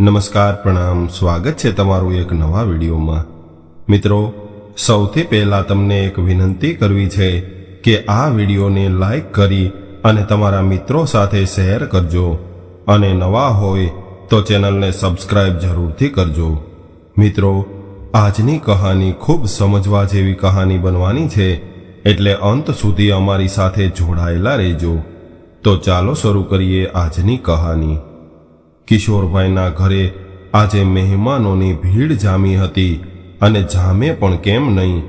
નમસ્કાર, પ્રણામ, સ્વાગત છે તમારું એક નવા વિડીયોમાં. મિત્રો, સૌથી પહેલા તમને એક વિનંતી કરવી છે કે આ વિડીયોને લાઈક કરી અને તમારા મિત્રો સાથે શેર કરજો. અને નવા હોય તો ચેનલને સબસ્ક્રાઇબ જરૂરથી કરજો. મિત્રો, આજની કહાની ખૂબ સમજવા જેવી કહાની બનવાની છે, એટલે અંત સુધી અમારી સાથે જોડાયેલા રહેજો. તો ચાલો શરૂ કરીએ આજની કહાની. કિશોરભાઈના ઘરે આજે મહેમાનોની ભીડ જામી હતી અને જામે પણ કેમ નહીં?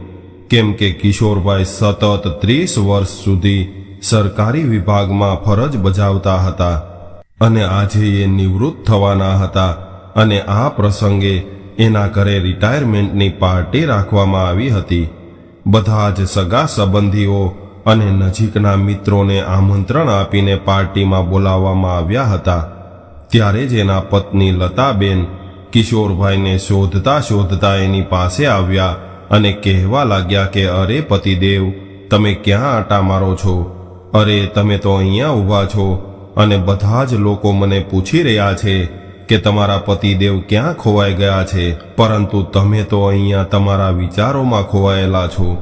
કેમ કે કિશોરભાઈ સતત ત્રીસ વર્ષ સુધી સરકારી વિભાગમાં ફરજ બજાવતા હતા અને આજે એ નિવૃત્ત થવાના હતા અને આ પ્રસંગે એના ઘરે રિટાયરમેન્ટની પાર્ટી રાખવામાં આવી હતી. બધા જ સગા સંબંધીઓ અને નજીકના મિત્રોને આમંત્રણ આપીને પાર્ટીમાં બોલાવવામાં આવ્યા હતા. ત્યારે જ એના પત્ની લતાબેન કિશોરભાઈને શોધતા શોધતા એની પાસે આવ્યા અને કહેવા લાગ્યા કે, અરે પતિદેવ, તમે ક્યાં આટા મારો છો? અરે, તમે તો અહીંયા ઊભા છો અને બધા જ લોકો મને પૂછી રહ્યા છે કે તમારા પતિદેવ ક્યાં ખોવાઈ ગયા છે, પરંતુ તમે તો અહીંયા તમારા વિચારોમાં ખોવાયેલા છો.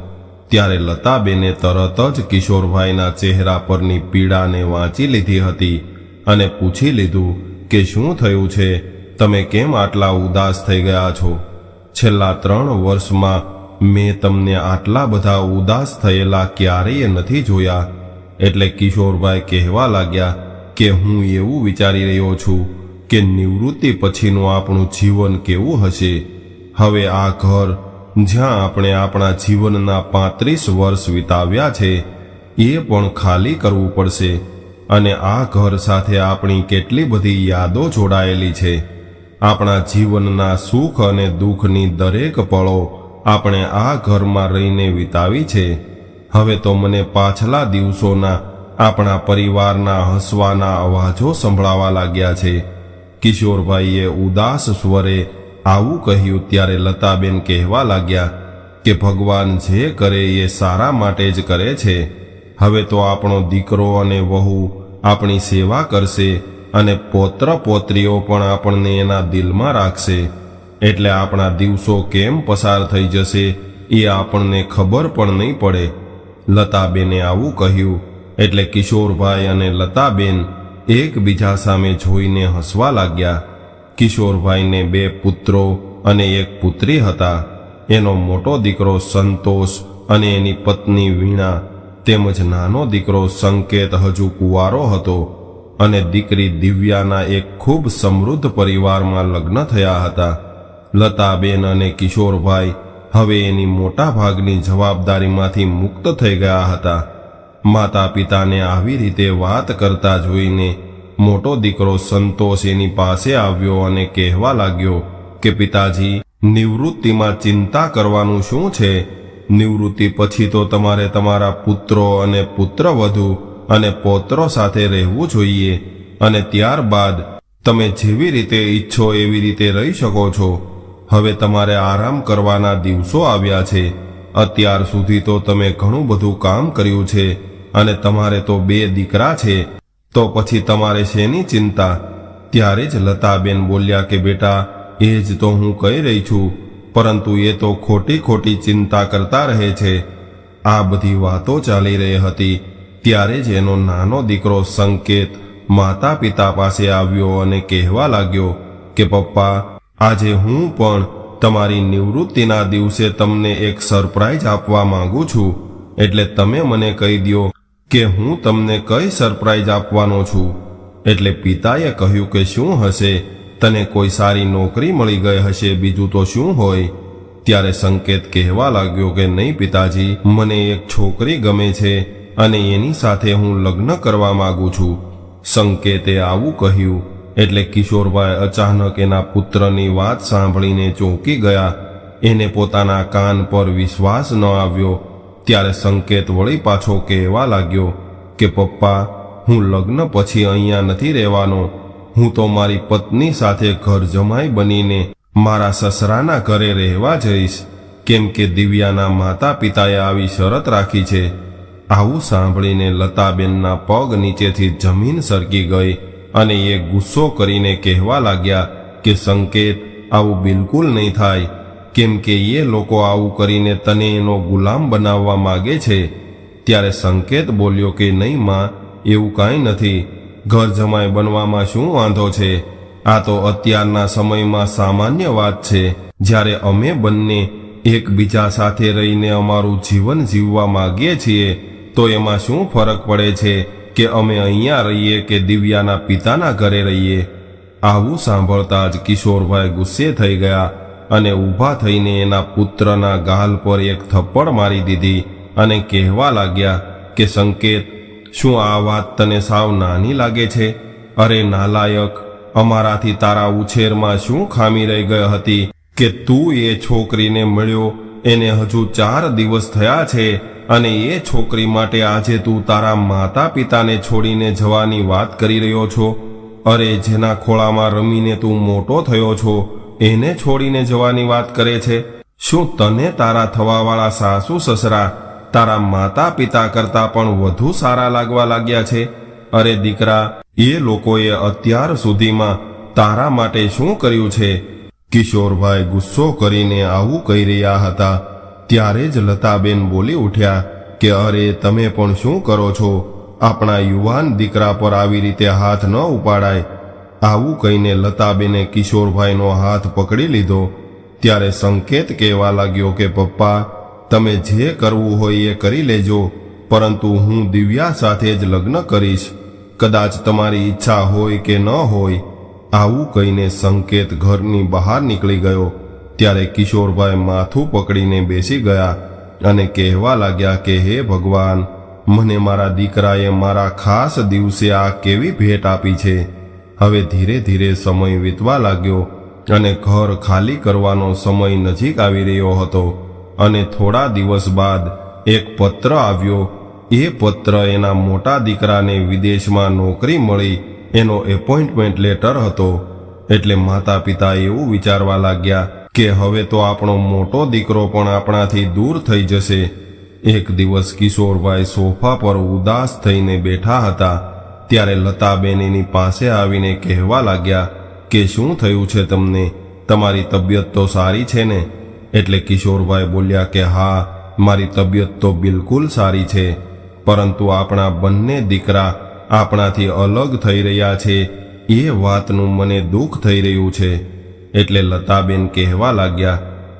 ત્યારે લતાબેને તરત જ કિશોરભાઈના ચહેરા પરની પીડાને વાંચી લીધી હતી અને પૂછી લીધું કે શું થયું છે? તમે કેમ આટલા ઉદાસ થઈ ગયા છો? છેલ્લા ત્રણ વર્ષમાં મેં તમને આટલા બધા ઉદાસ થયેલા ક્યારેય નથી જોયા. એટલે કિશોરભાઈ કહેવા લાગ્યા કે હું એવું વિચારી રહ્યો છું કે નિવૃત્તિ પછીનું આપણું જીવન કેવું હશે. હવે આ ઘર, જ્યાં આપણે આપણા જીવનના પાંત્રીસ વર્ષ વિતાવ્યા છે, એ પણ ખાલી કરવું પડશે. અને આ ઘર સાથે આપણી કેટલી બધી યાદો જોડાયેલી છે. આપણા જીવનના સુખ અને દુઃખની દરેક પળો આપણે આ ઘરમાં રહીને વિતાવી છે. હવે તો મને પાછલા દિવસોના આપણા પરિવારના હસવાના અવાજો સંભળાવા લાગ્યા છે. કિશોરભાઈએ ઉદાસ સ્વરે આવું કહ્યું ત્યારે લતાબેન કહેવા લાગ્યા કે ભગવાન જે કરે એ સારા માટે જ કરે છે. હવે તો આપણો દીકરો અને વહુ આપણી સેવા કરશે અને પોત્ર પોત્રીઓ પણ આપણને એના દિલમાં રાખશે. એટલે આપણા દિવસો કેમ પસાર થઈ જશે એ આપણને ખબર પણ નહીં પડે. લતાબેને આવું કહ્યું. એટલે કિશોરભાઈ અને લતાબેન એકબીજા સામે જોઈને હસવા લાગ્યા. કિશોરભાઈને બે પુત્રો અને એક પુત્રી હતા. એનો મોટો દીકરો સંતોષ અને એની પત્ની વીણા તેમજ નાનો દીકરો સંકેત હજુ કુંવારો હતો અને દીકરી દિવ્યાના એક ખૂબ સમૃદ્ધ પરિવારમાં લગ્ન થયા હતા. લતાબેન અને કિશોરભાઈ હવે એની મોટા ભાગની જવાબદારીમાંથી મુક્ત થઈ ગયા હતા. માતા પિતાને આવી રીતે વાત કરતા જોઈને મોટો દીકરો સંતોષ એની પાસે આવ્યો અને કહેવા લાગ્યો કે, પિતાજી, નિવૃત્તિમાં ચિંતા કરવાનું શું છે? નિવૃત્તિ પછી તો તમારે તમારા પુત્રો અને પુત્રવધુ અને પૌત્રો સાથે રહેવું જોઈએ અને ત્યારબાદ તમે જેવી રીતે ઈચ્છો એવી રીતે રહી શકો છો. હવે તમારે આરામ કરવાના દિવસો આવ્યા છે. અત્યાર સુધી તો તમે ઘણું બધું કામ કર્યું છે અને તમારે તો બે દીકરા છે. તો પછી તમારે શેની ચિંતા? ત્યારે જ લતાબેન બોલ્યા કે, બેટા, એ જ તો હું કહી રહી છું. પરંતુ એ તો ખોટી ખોટી ચિંતા કરતા રહે છે. આ બધી વાતો ચાલી રહી હતી. ત્યારે જ એનો નાનો દીકરો સંકેત માતા પિતા પાસે આવ્યો અને કહેવા લાગ્યો કે, પપ્પા, આજે હું પણ તમારી નિવૃત્તિના દિવસે તમને એક સરપ્રાઈઝ આપવા માંગુ છું. એટલે તમે મને કહી દો કે હું તમને કઈ સરપ્રાઈઝ આપવાનો છું. એટલે પિતાએ કહ્યું કે, શું હશે? તને કોઈ સારી નોકરી મળી ગઈ હશે, બીજું તો શું હોય? ત્યારે સંકેત કહેવા લાગ્યો કે, નહીં પિતાજી, મને એક છોકરી ગમે છે અને એની સાથે હું લગ્ન કરવા માંગુ છું. સંકેતે આવું કહ્યું, એટલે કિશોરભાઈ અચાનક એના પુત્રની વાત સાંભળીને ચોંકી ગયા. એને પોતાના કાન પર વિશ્વાસ ન આવ્યો. ત્યારે સંકેત વળી પાછો કહેવા લાગ્યો કે, પપ્પા, હું લગ્ન પછી અહીંયા નથી રહેવાનો. હું તો મારી પત્ની સાથે ઘર જમાઈ બનીને મારા સસરાના ઘરે રહેવા જઈશ. કેમ કે દિવ્યાના માતા પિતાએ આવી શરત રાખી છે. આવું સાંભળીને લતાબેનના પગ નીચેથી જમીન સરકી ગઈ અને એ ગુસ્સો કરીને કહેવા લાગ્યા કે, સંકેત, આવું બિલકુલ નહીં થાય. કેમ કે એ લોકો આવું કરીને તને એનો ગુલામ બનાવવા માગે છે. ત્યારે સંકેત બોલ્યો કે, નહીં, માં, એવું કાંઈ નથી. ઘર જમાઈ બનવામાં શું વાંધો છે? આ તો અત્યારના સમયમાં સામાન્ય વાત છે. જ્યારે અમે બંને એકબીજા સાથે રહીને અમારું જીવન જીવવા માગીએ છીએ, તો એમાં શું ફરક પડે છે કે અમે અહીંયા રહીએ કે દિવ્યાના પિતાના ઘરે રહીએ? આવું સાંભળતા જ કિશોરભાઈ ગુસ્સે થઈ ગયા અને ઊભા થઈને એના પુત્રના ગાલ પર એક થપ્પડ મારી દીધી અને કહેવા લાગ્યા કે સંકેત શું આ વાત તને સાવ નાની લાગે છે? અરે નાલાયક, અમારાથી તારા ઉછેરમાં શું ખામી રહી ગઈ હતી કે તું એ છોકરીને મળ્યો? એને હજુ ચાર દિવસ થયા છે અને એ છોકરી માટે આજે તું તારા માતા પિતાને છોડીને જવાની વાત કરી રહ્યો છો? અરે જેના ખોળામાં રમીને તું મોટો થયો છો, એને છોડીને જવાની વાત કરે છે? શું તને તારા થવાવાળા સાસુ સસરા તારા માતા પિતા કરતાં પણ વધુ સારા લાગવા લાગ્યા છે. અરે દીકરા, એ લોકોએ અત્યાર સુધીમાં તારા માટે શું કર્યું છે? કિશોરભાઈ ગુસ્સો કરીને આવું કહી રહ્યા હતા. ત્યારે જ લતાબેન બોલી ઉઠ્યા કે, અરે, તમે પણ શું કરો છો? આપણા યુવાન દીકરા પર આવી રીતે હાથ ન ઉપાડાય. આવું કહીને લતાબેને કિશોરભાઈનો હાથ પકડી લીધો. ત્યારે સંકેત કહેવા લાગ્યો કે, પપ્પા તમે જે કરવું હોય એ કરી લેજો, પરંતુ હું દિવ્યા સાથે જ લગ્ન કરીશ. કદાચ તમારી ઈચ્છા હોય કે ન હોય, આવું કહીને સંકેત ઘરની બહાર નીકળી ગયો. ત્યારે કિશોરભાઈ માથું પકડીને બેસી ગયા અને કહેવા લાગ્યા કે, હે ભગવાન, મને મારા દીકરાએ મારા ખાસ દિવસે આ કેવી ભેટ આપી છે? હવે ધીરે ધીરે સમય વીતવા લાગ્યો અને ઘર ખાલી કરવાનો સમય નજીક આવી રહ્યો હતો. અને થોડા દિવસ બાદ એક પત્ર આવ્યો. એ પત્ર એના મોટા દીકરાને વિદેશમાં નોકરી મળી. એનો એપોઇન્ટમેન્ટ લેટર હતો. એટલે માતા પિતા એવું વિચારવા લાગ્યા કે હવે તો આપણો મોટો દીકરો પણ આપણાથી દૂર થઈ જશે. એક દિવસ કિશોરભાઈ સોફા પર ઉદાસ થઈને બેઠા હતા. ત્યારે લતાબેન પાસે આવીને કહેવા લાગ્યા કે શું થયું છે તમને? તમારી તબિયત તો સારી છે ને? એટલે કિશોરભાઈ બોલ્યા કે, હા, મારી તબિયત તો બિલકુલ સારી છે, પરંતુ આપણા બંને દીકરા આપણાથી અલગ થઈ રહ્યા છે. એ વાતનું મને દુઃખ થઈ રહ્યું છે. એટલે લતાબેન કહેવા લાગ્યા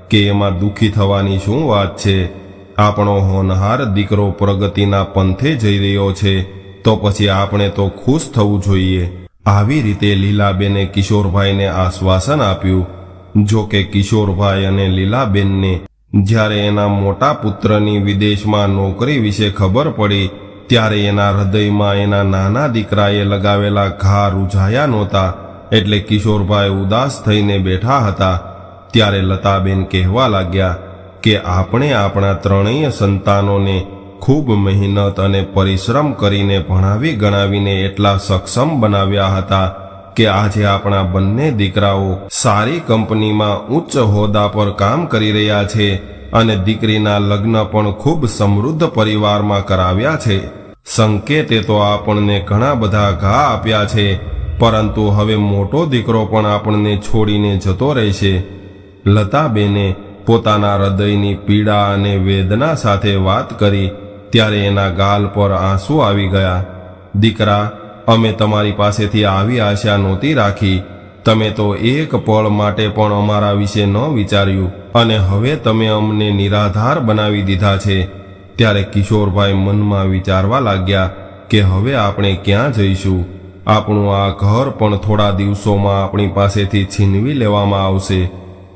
કે, એમાં દુઃખી થવાની શું વાત છે? આપણો હોનહાર દીકરો પ્રગતિના પંથે જઈ રહ્યો છે, તો પછી આપણે તો ખુશ થવું જોઈએ. આવી રીતે લીલાબેને કિશોરભાઈને આશ્વાસન આપ્યું જો કે કિશોરભાઈ અને લીલાબેનને જ્યારે એના મોટા પુત્રની વિદેશમાં નોકરી વિશે ખબર પડી, ત્યારે એના હૃદયમાં એના નાના દીકરાએ લગાવેલા ઘા રૂઝાયા નહોતા. એટલે કિશોરભાઈ ઉદાસ થઈને બેઠા હતા. ત્યારે લતાબેન કહેવા લાગ્યા કે આપણે આપણા ત્રણેય સંતાનોને ખૂબ મહેનત અને પરિશ્રમ કરીને ભણાવી ગણાવીને એટલા સક્ષમ બનાવ્યા હતા. કે આજે આપણા બંને દીકરાઓ સારી કંપનીમાં ઉચ્ચ હોદ્દા પર કામ કરી રહ્યા છે અને દીકરીના લગ્ન પણ ખૂબ સમૃદ્ધ પરિવારમાં કરાવ્યા છે. સંકેતે તો આપણને ઘણા બધા ઘા આપ્યા છે, પરંતુ હવે મોટો દીકરો પણ આપણને છોડીને જતો રહેશે. લતાબેને પોતાના હૃદયની પીડા અને વેદના સાથે વાત કરી, ત્યારે એના ગાલ પર આંસુ આવી ગયા. દીકરા અમે તમારી પાસેથી આવી આશા નહોતી રાખી. તમે તો એક પળ માટે પણ અમારા વિશે ન વિચાર્યું અને હવે તમે અમને નિરાધાર બનાવી દીધા છે. ત્યારે કિશોરભાઈ મનમાં વિચારવા લાગ્યા કે હવે આપણે ક્યાં જઈશું? આપણું આ ઘર પણ થોડા દિવસોમાં આપણી પાસેથી છીનવી લેવામાં આવશે.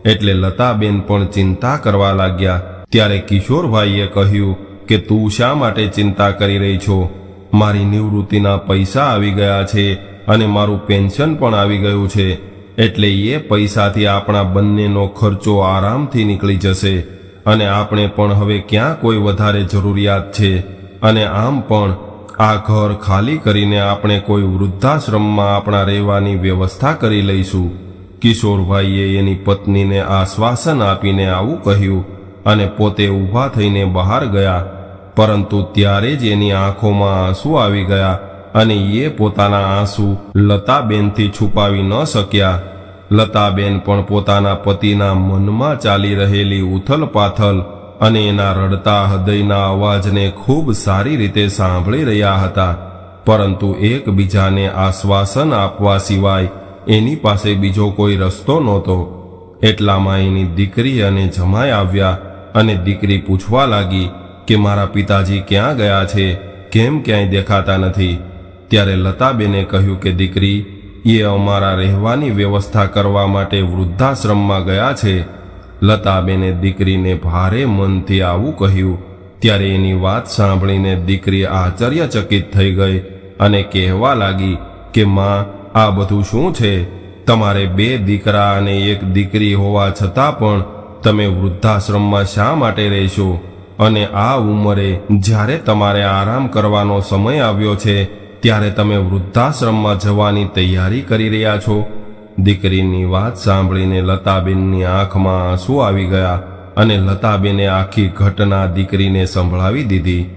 એટલે લતાબેન પણ ચિંતા કરવા લાગ્યા. ત્યારે કિશોરભાઈએ કહ્યું કે તું શા માટે ચિંતા કરી રહી છો? મારી નિવૃત્તિના પૈસા આવી ગયા છે અને મારું પેન્શન પણ આવી ગયું છે. એટલે એ પૈસાથી આપણા બંનેનો ખર્ચો આરામથી નીકળી જશે અને આપણે પણ હવે ક્યાં કોઈ વધારે જરૂરિયાત છે. અને આમ પણ આ ઘર ખાલી કરીને આપણે કોઈ વૃદ્ધાશ્રમમાં આપણા રહેવાની વ્યવસ્થા કરી લઈશું. કિશોરભાઈએ એની પત્નીને આશ્વાસન આપીને આવું કહ્યું અને પોતે ઊભા થઈને બહાર ગયા. પરંતુ ત્યારે જ એની આંખોમાં આંસુ આવી ગયા અને એ પોતાના આંસુ લતાબેનથી છુપાવી ન શક્યા. લતાબેન પણ પોતાના પતિના મનમાં ચાલી રહેલી ઉથલ પાથલ અને એના રડતા હૃદયના અવાજને ખૂબ સારી રીતે સાંભળી રહ્યા હતા. પરંતુ એકબીજાને આશ્વાસન આપવા સિવાય એની પાસે બીજો કોઈ રસ્તો નહોતો. એટલામાં એની દીકરી અને જમાઈ આવ્યા અને દીકરી પૂછવા લાગી કે મારા પિતાજી ક્યાં ગયા છે, કેમ ક્યાંય દેખાતા નથી? ત્યારે લતાબેને કહ્યું કે, દીકરી, એ અમારા રહેવાની વ્યવસ્થા કરવા માટે વૃદ્ધાશ્રમમાં ગયા છે. લતાબેને દીકરીને ભારે મનથી આવું કહ્યું. ત્યારે એની વાત સાંભળીને દીકરી આશ્ચર્યચકિત થઈ ગઈ અને કહેવા લાગી કે, માં, આ બધું શું છે? તમારે બે દીકરા અને એક દીકરી હોવા છતાં પણ તમે વૃદ્ધાશ્રમમાં શા માટે રહેશો? અને આ ઉંમરે જ્યારે તમારે આરામ કરવાનો સમય આવ્યો છે, ત્યારે તમે વૃદ્ધાશ્રમમાં જવાની તૈયારી કરી રહ્યા છો. દીકરીની વાત સાંભળીને લતાબેનની આંખમાં આંસુ આવી ગયા અને લતાબેને આખી ઘટના દીકરીને સંભળાવી દીધી.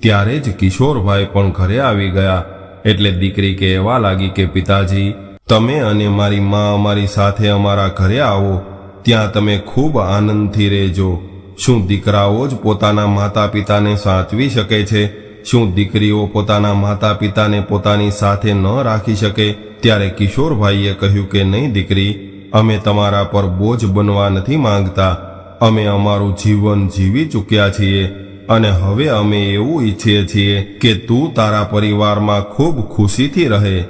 ત્યારે જ કિશોરભાઈ પણ ઘરે આવી ગયા. એટલે દીકરી કહેવા લાગી કે, પિતાજી, તમે અને મારી મા અમારી સાથે અમારા ઘરે આવો. ત્યાં તમે ખૂબ આનંદથી રહેજો. શું દીકરાઓ જ પોતાના માતા પિતાને સાચવી શકે છે? શું દીકરીઓ પોતાના માતા પિતાને પોતાની સાથે ન રાખી શકે? ત્યારે કિશોરભાઈએ કહ્યું કે નહીં દીકરી, અમે તમારા પર બોજ બનવા નથી માંગતા. અમે અમારું જીવન જીવી ચૂક્યા છીએ અને હવે અમે એવું ઈચ્છીએ છીએ કે તું તારા પરિવારમાં ખૂબ ખુશીથી રહે.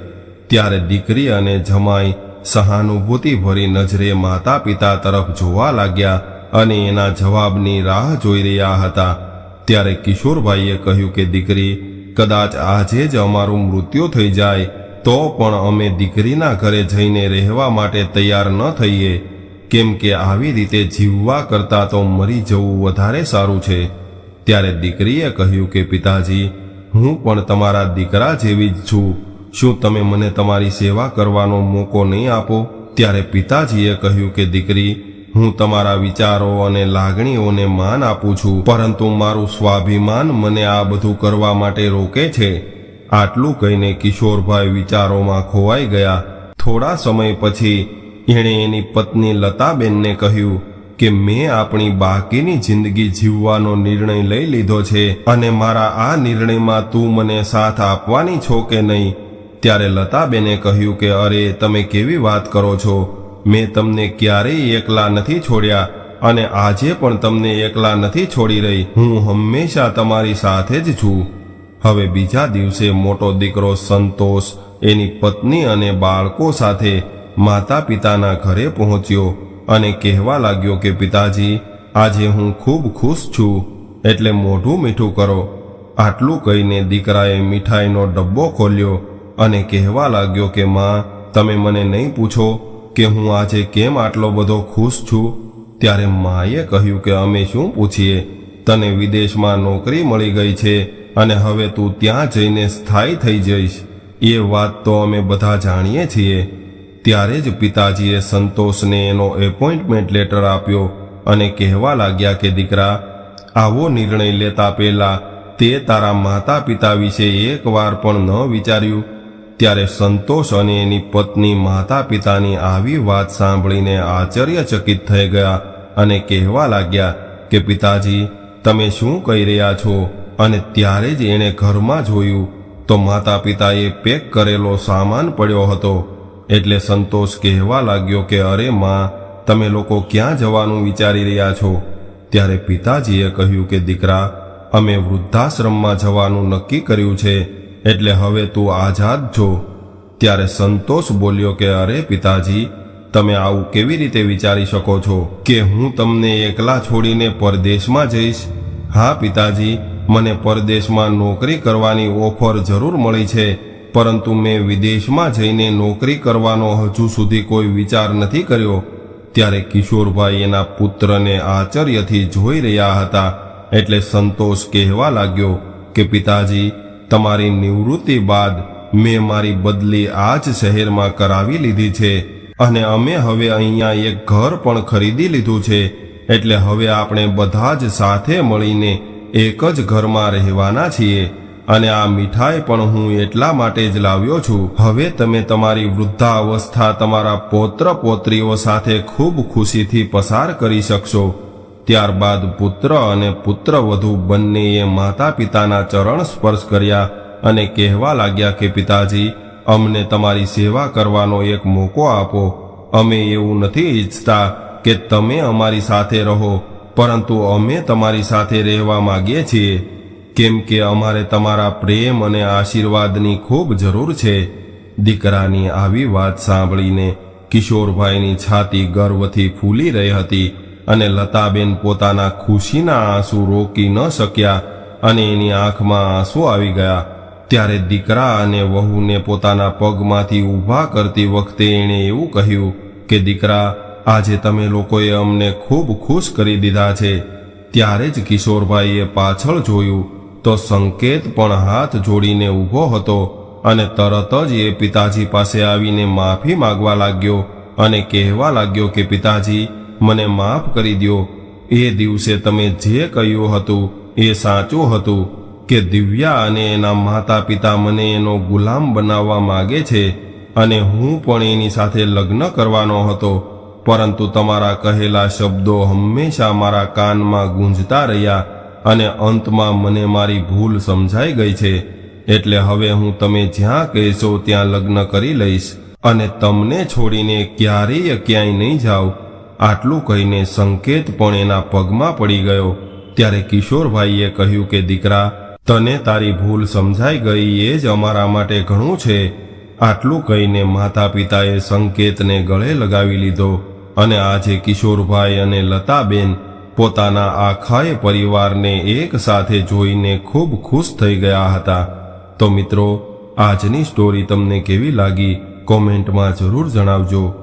ત્યારે દીકરી અને જમાઈ સહાનુભૂતિ ભરી નજરે માતા પિતા તરફ જોવા લાગ્યા. અને એના જવાબની રાહ જોઈ રહ્યા હતા. ત્યારે કિશોરભાઈએ કહ્યું કે, દીકરી, કદાચ આજે જ અમારું મૃત્યુ થઈ જાય, તો પણ અમે દીકરીના ઘરે જઈને રહેવા માટે તૈયાર ન થઈએ. કેમ કે આવી રીતે જીવવા કરતાં તો મરી જવું વધારે સારું છે. ત્યારે દીકરીએ કહ્યું કે, પિતાજી, હું પણ તમારા દીકરા જેવી જ છું. શું તમે મને તમારી સેવા કરવાનો મોકો નહીં આપો? ત્યારે પિતાજીએ કહ્યું કે, દીકરી હું તમારા વિચારો અને લાગણીઓને માન આપું છું, પરંતુ મારું સ્વાભિમાન મને આ બધું કરવા માટે રોકે છે. આટલું કહીને કિશોરભાઈ વિચારોમાં ખોવાઈ ગયા. થોડા સમય પછી એણે એની પત્ની લતાબેનને કહ્યું કે મેં આપણી બાકીની જિંદગી જીવવાનો નિર્ણય લઈ લીધો છે અને મારા આ નિર્ણયમાં તું મને સાથ આપવાની છો કે નહીં? ત્યારે લતાબેને કહ્યું કે અરે, તમે કેવી વાત કરો છો? મેં તમને ક્યારેય એકલા નથી છોડ્યા અને આજે પણ તમને એકલા નથી છોડી રહી. હું હંમેશા તમારી સાથે જ છું. હવે બીજા દિવસે મોટો દીકરો સંતોષ એની પત્ની અને બાળકો સાથે માતા પિતાના ઘરે પહોંચ્યો અને કહેવા લાગ્યો કે, પિતાજી, આજે હું ખૂબ ખુશ છું. એટલે મોઢું મીઠું કરો. આટલું કહીને દીકરાએ મીઠાઈનો ડબ્બો ખોલ્યો અને કહેવા લાગ્યો કે, માં, તમે મને નહીં પૂછો. કે હું આજે કેમ આટલો બધો ખુશ છું? ત્યારે માએ કહ્યું કે અમે શું પૂછીએ? તને વિદેશમાં નોકરી મળી ગઈ છે અને હવે તું ત્યાં જઈને સ્થાયી થઈ જઈશ. એ વાત તો અમે બધા જાણીએ છીએ. ત્યારે જ પિતાજીએ સંતોષને એનો એપોઇન્ટમેન્ટ લેટર આપ્યો અને કહેવા લાગ્યા કે, દીકરા, આવો નિર્ણય લેતા પહેલા તે તારા માતા પિતા વિશે એકવાર પણ ન વિચાર્યું. ત્યારે સંતોષ અને એની પત્ની માતા પિતાની આવી વાત સાંભળીને આશ્ચર્યચકિત થઈ ગયા અને કહેવા લાગ્યા કે, પિતાજી, તમે શું કહી રહ્યા છો? અને ત્યારે જ એણે ઘરમાં જોયું તો માતા પિતાએ પેક કરેલો સામાન પડ્યો હતો. એટલે સંતોષ કહેવા લાગ્યો કે, અરે માં, તમે લોકો ક્યાં જવાનું વિચારી રહ્યા છો? ત્યારે પિતાજીએ કહ્યું કે, દીકરા, અમે વૃદ્ધાશ્રમમાં જવાનું નક્કી કર્યું છે. એટલે હવે તું આઝાદ છો. ત્યારે સંતોષ બોલ્યો કે, અરે પિતાજી, તમે આવું કેવી રીતે વિચારી શકો છો કે હું તમને એકલા છોડીને પરદેશમાં જઈશ? હા પિતાજી, મને પરદેશમાં નોકરી કરવાની ઓફર જરૂર મળી છે, પરંતુ મેં વિદેશમાં જઈને નોકરી કરવાનો હજુ સુધી કોઈ વિચાર નથી કર્યો. ત્યારે કિશોરભાઈ એના પુત્રને આશ્ચર્યથી જોઈ રહ્યા હતા, એટલે સંતોષ કહેવા લાગ્યો કે, પિતાજી તમારી નિવૃત્તિ બાદ મેં મારી બદલી આ જ શહેરમાં કરાવી લીધી છે અને અમે હવે અહીંયા એક ઘર પણ ખરીદી લીધું છે. એટલે હવે આપણે બધા જ સાથે મળીને એક જ ઘરમાં રહેવાના છીએ અને આ મીઠાઈ પણ હું એટલા માટે જ લાવ્યો છું. હવે તમે તમારી વૃદ્ધાવસ્થા તમારા પૌત્ર પૌત્રીઓ સાથે ખૂબ ખુશીથી પસાર કરી શકશો. ત્યારબાદ પુત્ર અને પુત્ર વધુ બંનેએ માતા પિતાના ચરણ સ્પર્શ કર્યા અને કહેવા લાગ્યા કે, પિતાજી, અમને તમારી સેવા કરવાનો એક મોકો આપો. અમે એવું નથી ઈચ્છતા કે તમે અમારી સાથે રહો, પરંતુ અમે તમારી સાથે રહેવા માંગીએ છીએ. કેમ કે અમારે તમારા પ્રેમ અને આશીર્વાદની ખૂબ જરૂર છે. દીકરાની આવી વાત સાંભળીને કિશોરભાઈની છાતી ગર્વથી ફૂલી રહી હતી અને લતાબેન પોતાના ખુશીના આંસુ રોકી ન શક્યા અને એની આંખમાં આંસુ આવી ગયા. ત્યારે દીકરા અને વહુને પોતાના પગમાંથી ઊભા કરતી વખતે એણે એવું કહ્યું કે, દીકરા, આજે તમે લોકોએ અમને ખૂબ ખુશ કરી દીધા છે. ત્યારે જ કિશોરભાઈએ પાછળ જોયું તો સંકેત પણ હાથ જોડીને ઊભો હતો અને તરત જ એ પિતાજી પાસે આવીને માફી માંગવા લાગ્યો અને કહેવા લાગ્યો કે, પિતાજી મને માફ કરી દો એ દિવસે તમે જે કહ્યું હતું એ સાચું હતું કે દિવ્યા અને એના માતા પિતા મને એનો ગુલામ બનાવવા માગે છે અને હું પણ એની સાથે લગ્ન કરવાનો હતો. પરંતુ તમારા કહેલા શબ્દો હંમેશા મારા કાનમાં ગુંજતા રહ્યા અને અંતમાં મને મારી ભૂલ સમજાઈ ગઈ છે. એટલે હવે હું તમે જ્યાં કહેશો ત્યાં લગ્ન કરી લઈશ અને તમને છોડીને ક્યારેય ક્યાંય નહીં જાઉં. આટલું કહીને સંકેત પણ એના પગમાં પડી ગયો. ત્યારે કિશોરભાઈએ કહ્યું કે, દીકરા, તને તારી ભૂલ સમજાઈ ગઈ એ જ અમારા માટે ઘણું છે. આટલું કહીને માતા પિતાએ સંકેતને ગળે લગાવી લીધો અને આજે કિશોરભાઈ અને લતાબેન પોતાના આખાય પરિવારને એક સાથે જોઈને ખૂબ ખુશ થઈ ગયા હતા. તો મિત્રો, આજની સ્ટોરી તમને કેવી લાગી? કોમેન્ટમાં જરૂર જણાવજો.